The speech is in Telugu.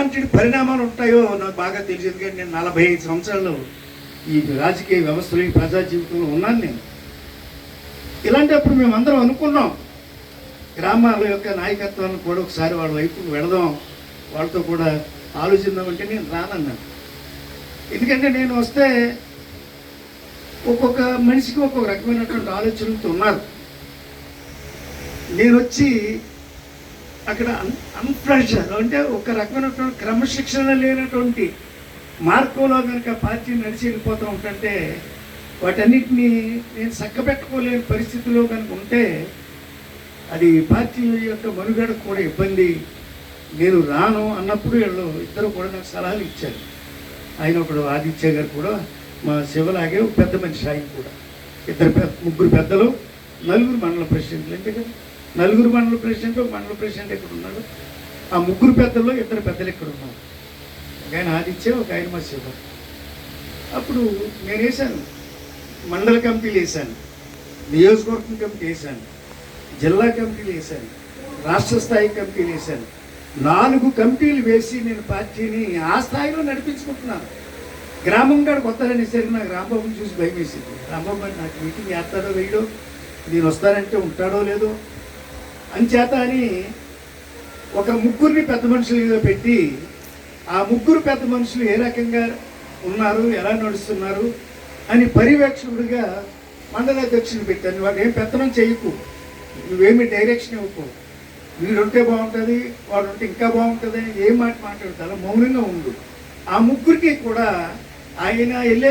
ఎలాంటి పరిణామాలు ఉంటాయో నాకు బాగా తెలియదు ఎందుకంటే నేను నలభై ఐదు సంవత్సరాలు ఈ రాజకీయ వ్యవస్థలో ఈ ప్రజా జీవితంలో ఉన్నాను నేను. ఇలాంటప్పుడు మేమందరం అనుకున్నాం గ్రామాల యొక్క నాయకత్వాన్ని కూడా ఒకసారి వాళ్ళ వైపు వెళదాం వాళ్ళతో కూడా ఆలోచిద్దామంటే నేను రానన్నాను. ఎందుకంటే నేను వస్తే ఒక్కొక్క మనిషికి ఒక్కొక్క రకమైనటువంటి ఆలోచనలతో ఉన్నారు. నేను వచ్చి అక్కడ అన్ప్రెషర్ అంటే ఒక రకమైనటువంటి క్రమశిక్షణ లేనటువంటి మార్గంలో కనుక పార్టీ నడిచి వెళ్ళిపోతూ ఉంటుంటే వాటన్నిటినీ నేను చక్కబెట్టుకోలేని పరిస్థితిలో కనుక ఉంటే అది పార్టీ యొక్క మనుగడ కూడా ఇబ్బంది. నేను రాను అన్నప్పుడు వీళ్ళు ఇద్దరు కూడా నాకు సలహాలు ఇచ్చారు. ఆయన ఒకడు ఆదిత్య గారు కూడా మా శివలాగే ఒక పెద్ద మనిషి ఆయన కూడా. ఇద్దరు పెద్ద ముగ్గురు పెద్దలు నలుగురు మండల ప్రెసిడెంట్లు అంటే కదా? నలుగురు మండల ప్రెసిడెంట్ ఒక మండల ప్రెసిడెంట్ ఎక్కడ ఉన్నాడు. ఆ ముగ్గురు పెద్దల్లో ఇద్దరు పెద్దలు ఎక్కడ ఉన్నారు. ఒక ఆయన ఆదిత్య ఒక ఆయన మా శివ అప్పుడు నేను వేశాను. మండల కమిటీలు వేశాను. నియోజకవర్గం కమిటీ వేశాను. జిల్లా కమిటీలు వేశాను. రాష్ట్ర స్థాయి కమిటీలు వేశాను. నాలుగు కమిటీలు వేసి నేను పార్టీని ఆ స్థాయిలో నడిపించుకుంటున్నాను. గ్రామం కాడ కొత్త నాకు రాంబాబుని చూసి భయం వేసింది రాంబాబు నాకు మీటింగ్ వేస్తాడో వేయడో నేను వస్తానంటే ఉంటాడో లేదో అంచేత అని ఒక ముగ్గురిని పెద్ద మనుషులుగా పెట్టి ఆ ముగ్గురు పెద్ద మనుషులు ఏ రకంగా ఉన్నారు ఎలా నడుస్తున్నారు అని పర్యవేక్షకుడిగా మండలాధ్యక్షుని పెట్టాను. వాడు ఏం పెత్తనం చేయకు. నువ్వేమి డైరెక్షన్ ఇవ్వకు. వీడుంటే బాగుంటుంది వాడు ఉంటే ఇంకా బాగుంటుంది అని ఏం మాట మాట్లాడతారో మౌనంగా ఉండు. ఆ ముగ్గురికి కూడా ఆయన వెళ్ళే